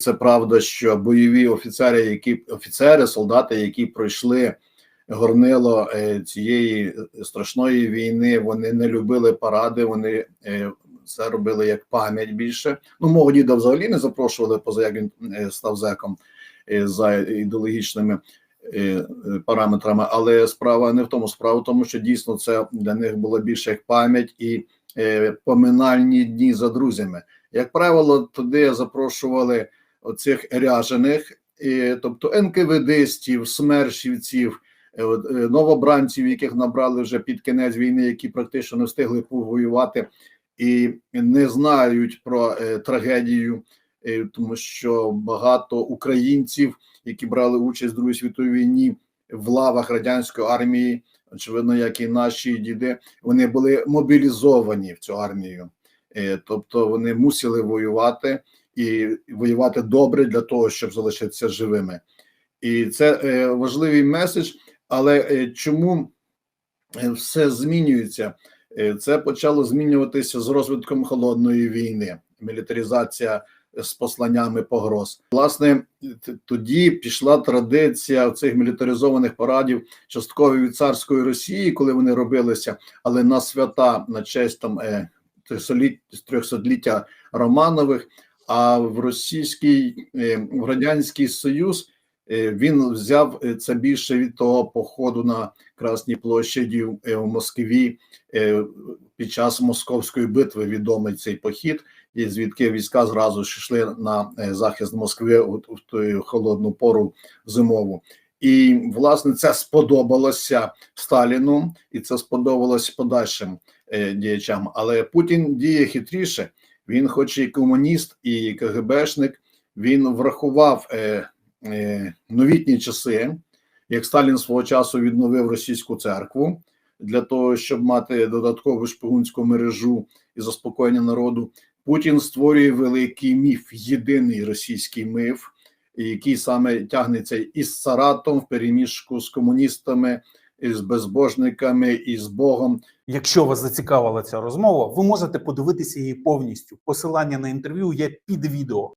Це правда, що бойові офіцери, які офіцери, солдати, які пройшли горнило е, цієї страшної війни, вони не любили паради. Вони е, це робили як пам'ять більше. Ну, мого діда взагалі не запрошували, поза як він е, став зеком е, за ідеологічними е, е, параметрами. Але справа не в тому. Справа в тому, що дійсно це для них було більше як пам'ять і е, поминальні дні за друзями. Як правило, туди запрошували оцих ряжених, тобто НКВДстів, смершівців, е, е, новобранців, яких набрали вже під кінець війни, які практично не встигли повоювати і не знають про е, трагедію, тому що багато українців, які брали участь в Другій світовій війні в лавах радянської армії, очевидно, як і наші діди, вони були мобілізовані в цю армію, тобто вони мусили воювати і воювати добре для того, щоб залишитися живими. І це е, важливий меседж. Але е, чому е, все змінюється? Е, Це почало змінюватися з розвитком холодної війни, мілітаризація з посланнями погроз. Власне, тоді пішла традиція цих мілітаризованих парадів частково від царської Росії, коли вони робилися, але на свята на честь там е, трьохсотліття Романових. А в російський е, в радянський союз е, він взяв е, це більше від того походу на Красній площаді в Москві під час московської битви. Відомий цей похід, і звідки війська зразу ж йшли на захист Москви у ту холодну пору зимову. І власне це сподобалося Сталіну, і це сподобалось подальшим діячам. Але Путін діє хитріше. Він, хоч і комуніст, і КГБшник, він врахував е, е, новітні часи, як Сталін свого часу відновив російську церкву для того, щоб мати додаткову шпигунську мережу і заспокоєння народу. Путін створює великий міф, єдиний російський міф, який саме тягнеться із Саратом в переміжку з комуністами, із безбожниками, і з Богом. Якщо вас зацікавила ця розмова, ви можете подивитися її повністю. Посилання на інтерв'ю є під відео.